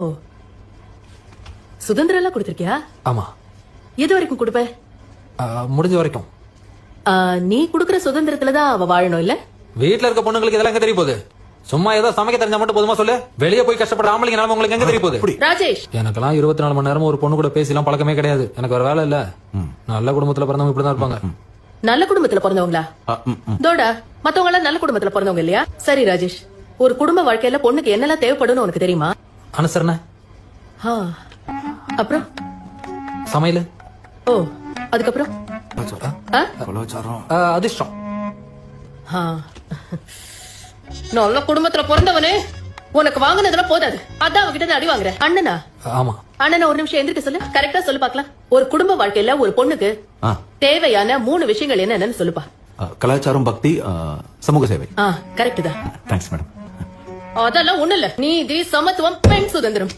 ஓ. சுதந்திரம் எல்லாம் கொடுத்திருக்கியா? ஆமா. எது வரைக்கும் கொடுப்ப? முடிஞ்ச வரைக்கும். நீ குடுக்கற சுதந்திரத்துல தான் அவ வாழணும் இல்ல? வீட்ல இருக்க பொண்ணுங்களுக்கு இதெல்லாம் எங்க தெரிய போகுது? சும்மா ஏதோ சமைக்க தெரிஞ்சா மட்டும் போதுமா சொல்லு? வெளியே போய் கஷ்டப்படுற ஆம்பளைங்க நிலைமை உங்களுக்கு எங்க தெரிய போகுது? ராஜேஷ். எனக்கெல்லாம் இருபத்தி நாலு மணி நேரம் ஒரு பொண்ணு கூட பேசிலாம் பழக்கமே கிடையாது. எனக்கு ஒரு வேலை இல்ல. நல்ல குடும்பத்துல பிறந்தவங்க இப்படிதான் இருப்பாங்க. நல்ல குடும்பத்துல பிறந்தவங்களா? தோடா மத்தவங்க எல்லாம் நல்ல குடும்பத்துல பிறந்தவங்க இல்லையா? சரி ராஜேஷ். ஒரு குடும்ப வாழ்க்கையில பொண்ணுக்கு என்னெல்லாம் தேவைப்படும்னு உனக்கு தெரியுமா? அனுசரணை ஆ, அப்புறம்? சமையல்? ஓ அதுக்கப்புறம்? ஆ? ஆ, அதிர்ஷ்டம். ஆ. நல்ல குடும்பத்துல பிறந்தவனே உனக்கு வாங்குனதெல்லாம் போதாது. அதான் அவகிட்ட நான் அடி வாங்குறேன். அண்ணனா? ஆமா. அண்ணனா ஒரு நிமிஷம் எந்திரிக்க சொல்லு. கரெக்டா சொல்லு பாக்கலாம் ஒரு குடும்ப வாழ்க்கையில ஒரு பொண்ணுக்கு ஆ. தேவையான மூணு விஷயங்கள் என்னென்னு சொல்லுப்பா. ஆ, கலாச்சாரம் பக்தி ஆ, சமூக சேவை. ஆ கரெக்ட் தான். தேங்க்ஸ் மேடம் அதெல்லாம் ஒண்ணு இல்ல. நீதி சமத்துவம் பெண் சுதந்திரம்.